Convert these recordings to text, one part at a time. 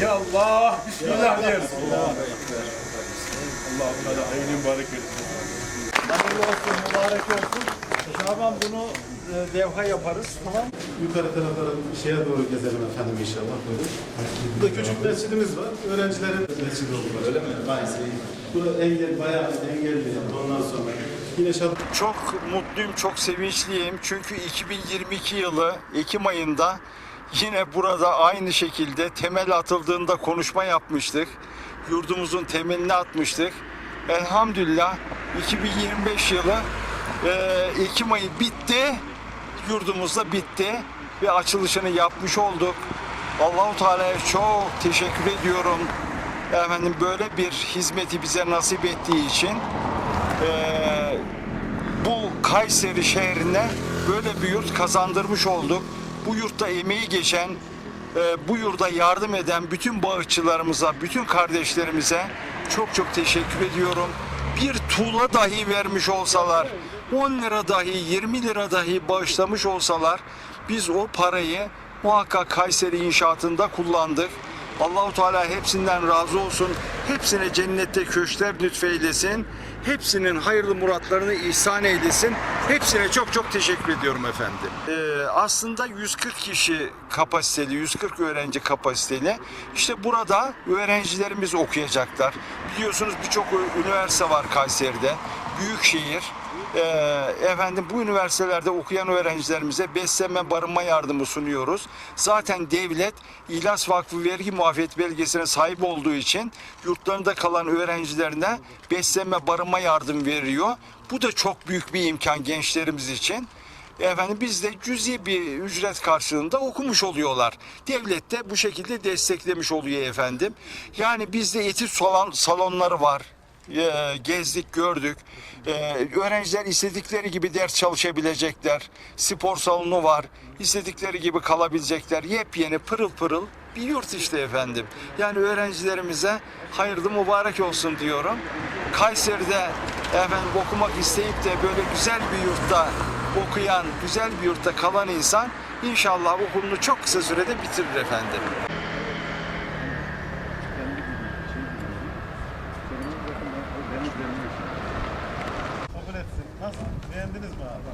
Ya Allah, Bismillah diyoruz. Allah buna da hayırlı mübarek etsin. Hayırlı olsun, mübarek olsun. Şaban bunu e, levha yaparız, tamam Yukarı taraflara şeye doğru gezelim efendim inşallah. Buyurun. Burada küçük mescidimiz var. Öğrencilerin mescidi olur. Öyle mi? Aynen. Bu engel, bayağı engelli. Ondan sonra yine şab Çok mutluyum, çok sevinçliyim. Çünkü 2022 yılı Ekim ayında yine burada aynı şekilde temel atıldığında konuşma yapmıştık. Yurdumuzun temelini atmıştık. Elhamdülillah 2025 yılı e, Ekim ayı bitti. Yurdumuzda bitti ve açılışını yapmış olduk. Allahu Teala'ya çok teşekkür ediyorum. Efendim böyle bir hizmeti bize nasip ettiği için. E, bu Kayseri şehrine böyle bir yurt kazandırmış olduk. Bu yurtta emeği geçen, e, bu yurda yardım eden bütün bağışçılarımıza, bütün kardeşlerimize çok çok teşekkür ediyorum. Bir tuğla dahi vermiş olsalar, 10 lira dahi, 20 lira dahi bağışlamış olsalar biz o parayı muhakkak Kayseri inşaatında kullandık. Allahu Teala hepsinden razı olsun. Hepsine cennette köşkler lütfeylesin. Hepsinin hayırlı muratlarını ihsan eylesin. Hepsine çok çok teşekkür ediyorum efendim. Ee, aslında 140 kişi kapasiteli, 140 öğrenci kapasiteli. İşte burada öğrencilerimiz okuyacaklar. Biliyorsunuz birçok üniversite var Kayseri'de. Büyükşehir. Ee, efendim bu üniversitelerde okuyan öğrencilerimize beslenme barınma yardımı sunuyoruz. Zaten devlet İhlas Vakfı vergi muafiyet belgesine sahip olduğu için yurtlarında kalan öğrencilerine beslenme barınma yardım veriyor. Bu da çok büyük bir imkan gençlerimiz için. Efendim biz de cüzi bir ücret karşılığında okumuş oluyorlar. Devlet de bu şekilde desteklemiş oluyor efendim. Yani bizde etüt salon, salonları var e, gezdik gördük. E, öğrenciler istedikleri gibi ders çalışabilecekler. Spor salonu var. İstedikleri gibi kalabilecekler. Yepyeni pırıl pırıl bir yurt işte efendim. Yani öğrencilerimize hayırlı mübarek olsun diyorum. Kayseri'de efendim okumak isteyip de böyle güzel bir yurtta okuyan, güzel bir yurtta kalan insan inşallah okulunu çok kısa sürede bitirir efendim. Beğendiniz mi abi?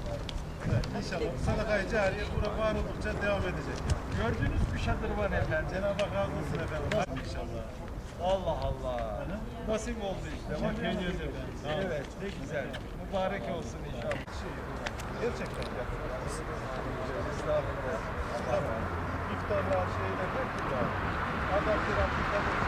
Evet, inşallah sadaka-i cariye burada var oldukça devam edecek. Gördüğünüz bir var efendim. Cenab-ı Hak razı olsun efendim. İnşallah. Allah Allah. Nasip oldu işte. Bak geliyoruz efendim. Evet ne güzel. Mübarek olsun inşallah. Gerçekten yapıyoruz. Estağfurullah. İftarlar, şeyler, her türlü. Adam bir hafta